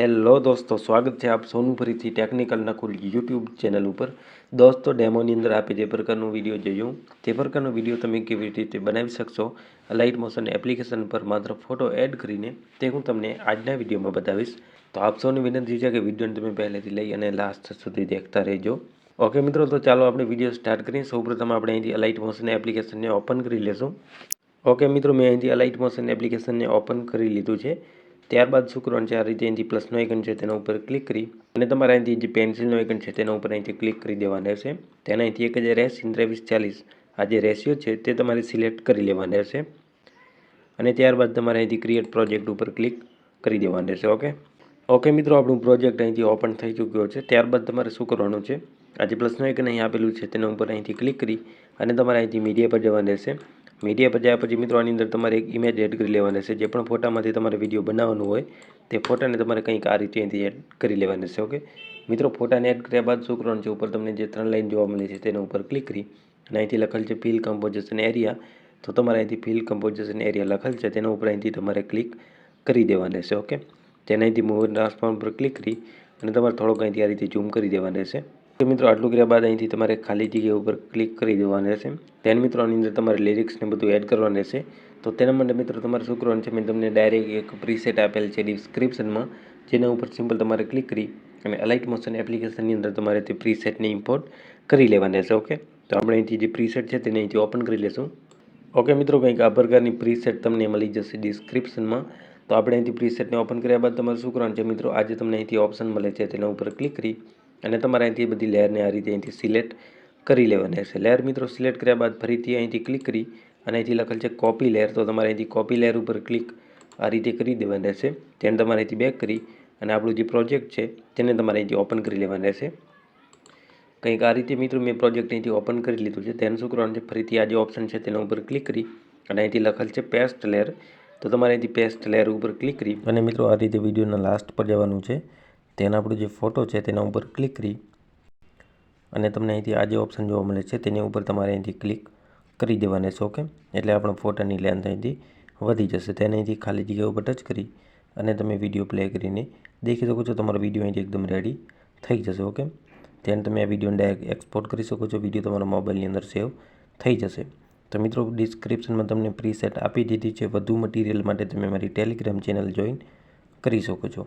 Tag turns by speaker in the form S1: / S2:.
S1: Hello દોસ્તો, સ્વાગત છે આપ સૌનું ફરીથી ટેકનિકલ નકુલ યુટ્યુબ ચેનલ ઉપર. દોસ્તો, ડેમોની અંદર આપે જે પ્રકારનો વીડિયો જોયું, તે પ્રકારનો વીડિયો તમે કેવી રીતે બનાવી શકશો, લાઇટ મોશન એપ્લિકેશન પર માત્ર ફોટો એડ કરીને તે હું તમને આજના વિડીયોમાં બતાવીશ. તો આપ સૌની વિનંતી છે કે વિડીયોને તમે પહેલેથી લઈ અને લાસ્ટ સુધી દેખતા રહેજો. ઓકે મિત્રો, તો ચાલો આપણે વીડિયો સ્ટાર્ટ કરીએ. સૌપ્રથમ આપણે અહીંથી લાઇટ મોશન એપ્લિકેશનને ઓપન કરી લેશું. ઓકે મિત્રો, મેં અહીંથી લાઇટ મોશન એપ્લિકેશનને ઓપન કરી લીધું છે. ત્યારબાદ શું કરવાનું આ રીતે અહીંથી પ્લસનો આઇકન છે તેના ઉપર ક્લિક કરી અને તમારે અહીંથી જે પેન્સિલનો આઇકન છે તેના ઉપર અહીંથી ક્લિક કરી દેવાના રહેશે તેના અહીંથી એક હજાર એંસી ત્રેવીસ, ચાલીસ આ જે રેશિયો છે તે તમારે સિલેક્ટ કરી લેવાના રહેશે અને ત્યારબાદ તમારે અહીંથી ક્રિએટ પ્રોજેક્ટ ઉપર ક્લિક કરી દેવાનું રહેશે ઓકે ઓકે મિત્રો, આપણું પ્રોજેક્ટ અહીંથી ઓપન થઈ ચૂક્યો છે. ત્યારબાદ તમારે શું કરવાનું છે. આ જે પ્લસનો આઇકન અહીં આપેલું છે, તેના ઉપર અહીંથી ક્લિક કરી અને તમારે અહીંથી મીડિયા પર જવાનું રહેશે મીડિયા પર જયા પછી મિત્રો આની અંદર તમારે એક ઇમેજ એડ કરી લેવાની છે જે પણ ફોટામાંથી તમારે વીડિયો બનાવવાનું હોય, તે ફોટાને તમારે કંઈક આ રીતે અહીંથી એડ કરી લેવાની રહેશે ઓકે મિત્રો ફોટાને એડ કર્યા બાદ શું છે, ઉપર તમને જે ત્રણ લાઈન જોવા મળે છે, તેના ઉપર ક્લિક કરી અને અહીંથી લખેલ છે ફિલ કમ્પોઝિશન એરિયા તો તમારે અહીંથી ફિલ કમ્પોઝિશન એરિયા લખેલ છે, તેના ઉપર અહીંથી તમારે ક્લિક કરી દેવાનું રહેશે ઓકે તેને અહીંથી મૂવ ટ્રાન્સફોર્મ પર ક્લિક કરી અને તમારે થોડોક અહીંથી આ રીતે ઝૂમ કરી દેવાનું રહેશે તો મિત્રો, આટલું કર્યા બાદ અહીંથી તમારે ખાલી જગ્યા ઉપર ક્લિક કરી દેવાનું રહેશે. તેને મિત્રો, આની અંદર તમારે લિરિક્સને બધું એડ કરવાનું રહેશે. તો તેના માટે મિત્રો, તમારે શું કરવાનું છે, મેં તમને ડાયરેક્ટ એક પ્રીસેટ આપેલ છે ડિસ્ક્રિપ્શનમાં જેના ઉપર સિમ્પલ તમારે ક્લિક કરી અને અલાઇટ મોશન એપ્લિકેશનની અંદર તમારે તે પ્રીસેટને ઇમ્પોર્ટ કરી લેવાની રહેશે ઓકે તો આપણે અહીંથી જે પ્રીસેટ છે, તેને અહીંથી ઓપન કરી લેશું. ઓકે મિત્રો, કંઈક આ પ્રકારની પ્રીસેટ તમને મળી જશે ડિસ્ક્રિપ્શનમાં તો આપણે અહીંથી પ્રીસેટને ઓપન કર્યા બાદ તમારે શું કરવાનું છે, મિત્રો? આજે તમને અહીંથી ઓપ્શન મળે છે, તેના ઉપર ક્લિક કરી અને તમારે અહીંથી બધી લેયરને આ રીતે અહીંથી સિલેક્ટ કરી લેવાની રહેશે લેયર મિત્રો સિલેક્ટ કર્યા બાદ ફરીથી અહીંથી ક્લિક કરી અને અહીંથી લખેલ છે કોપી લેયર તો તમારે અહીંથી કોપી લેયર ઉપર ક્લિક આ રીતે કરી દેવાની રહેશે તેને તમારે અહીંથી બેક કરી અને આપણું જે પ્રોજેક્ટ છે તેને તમારે અહીંથી ઓપન કરી લેવાનું રહેશે કંઈક આ રીતે મિત્રો મેં પ્રોજેક્ટ અહીંથી ઓપન કરી લીધું છે. તેને શું કરવાનું છે? ફરીથી આ જે ઓપ્શન છે તેના ઉપર ક્લિક કરી અને અહીંથી લખેલ છે પેસ્ટ લેયર તો તમારે અહીંથી પેસ્ટ લેયર ઉપર ક્લિક કરી અને મિત્રો આ રીતે વિડીયોના લાસ્ટ પર જવાનું છે. તેના આપણો જે ફોટો છે તેના ઉપર ક્લિક કરી અને તમને અહીંથી આ જે ઓપ્શન જોવા મળે છે તેની ઉપર તમારે અહીંથી ક્લિક કરી દેવાના છે ઓકે એટલે આપણા ફોટાની લેન્થ અહીંથી વધી જશે. તેને અહીંથી ખાલી જગ્યા ઉપર ટચ કરી અને તમે વીડિયો પ્લે કરીને દેખી શકો છો. તમારો વીડિયો અહીંથી એકદમ રેડી થઈ જશે, ઓકે? તેને તમે આ વિડીયોને ડાયરેક્ટ એક્સપોર્ટ કરી શકો છો. વીડિયો તમારા મોબાઈલની અંદર સેવ થઈ જશે. તો મિત્રો ડિસ્ક્રિપ્શનમાં તમને પ્રીસેટ આપી દીધી છે. વધુ મટીરિયલ માટે તમે મારી ટેલિગ્રામ ચેનલ જોઈન કરી શકો છો.